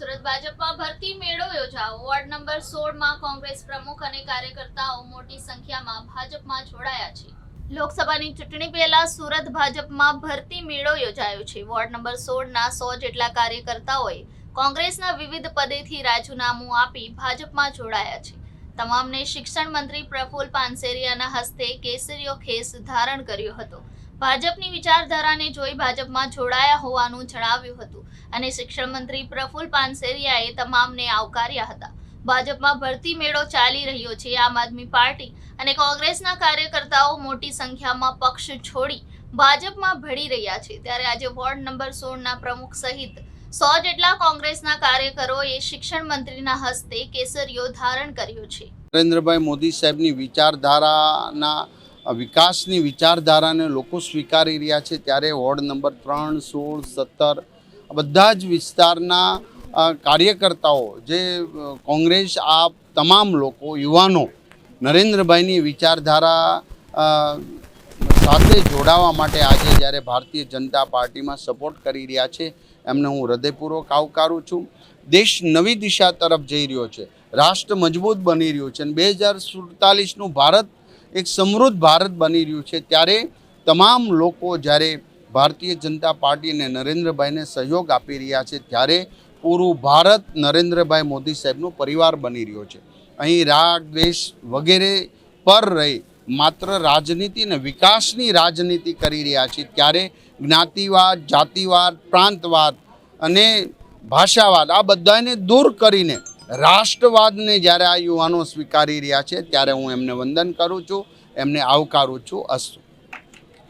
સુરત ભાજપમાં ભરતી મેળો યોજાયો. વોર્ડ નંબર સોળમાં કોંગ્રેસ પ્રમુખ અને કાર્યકર્તાઓ મોટી સંખ્યામાં ભાજપમાં જોડાયા છે. લોકસભાની ચૂંટણી પહેલા સુરત ભાજપમાં ભરતી મેળો યોજાયો છે. વોર્ડ નંબર સોળના સો જેટલા કાર્યકર્તાઓએ કોંગ્રેસના વિવિધ પદેથી રાજીનામું આપી ભાજપમાં જોડાયા છે. તમામને શિક્ષણ મંત્રી પ્રફુલ પાનસેરિયાના હસ્તે કેસરીયો ખેસ ધારણ કર્યો હતો. ભાજપની વિચારધારાને જોઈ ભાજપમાં જોડાયા હોવાનું જણાવ્યું હતું અને શિક્ષણ મંત્રી પ્રફુલ પાનસેરિયાએ તમામને આવકાર્યા હતા. ભાજપમાં ભરતી મેળો ચાલી રહ્યો છે. આમ આદમી પાર્ટી અને કોંગ્રેસના કાર્યકર્તાઓ મોટી સંખ્યામાં પક્ષ છોડી ભાજપમાં ભળી રહ્યા છે. ત્યારે આજે વોર્ડ નંબર સોળના પ્રમુખ સહિત સો જેટલા કોંગ્રેસના કાર્યકરોએ શિક્ષણ મંત્રીના હસ્તે કેસરીઓ ધારણ કર્યો છે. નરેન્દ્રભાઈ મોદી સાહેબની વિચારધારાના વિકાસની વિચારધારાને લોકો સ્વીકારી રહ્યા છે ત્યારે વોર્ડ નંબર ત્રણ, સોળ, સત્તર બધા જ વિસ્તારના કાર્યકર્તાઓ જે કોંગ્રેસ આ તમામ લોકો, યુવાનો નરેન્દ્રભાઈની વિચારધારા સાથે જોડાવા માટે આજે જ્યારે ભારતીય જનતા પાર્ટીમાં સપોર્ટ કરી રહ્યા છે, એમને હું હૃદયપૂર્વક આવકારું છું. દેશ નવી દિશા તરફ જઈ રહ્યો છે. રાષ્ટ્ર મજબૂત બની રહ્યું છે. અને બે હજાર સુડતાલીસનું ભારત એક સમૃદ્ધ ભારત બની રહ્યું છે. ત્યારે તમામ લોકો જ્યારે ભારતીય જનતા પાર્ટી અને નરેન્દ્રભાઈને સહયોગ આપી રહ્યા છે, ત્યારે પૂરું ભારત નરેન્દ્રભાઈ મોદી સાહેબનો પરિવાર બની રહ્યો છે. અહીં રાગ, દ્વેષ વગેરે પર રહી માત્ર રાજનીતિ અને વિકાસની રાજનીતિ કરી રહ્યા છે. ત્યારે જ્ઞાતિવાદ, જાતિવાદ, પ્રાંતવાદ અને ભાષાવાદ આ બધાને દૂર કરીને રાષ્ટ્રવાદને જ્યારે આ યુવાનો સ્વીકારી રહ્યા છે, ત્યારે હું એમને વંદન કરું છું, એમને આવકારું છું, અસ્તુ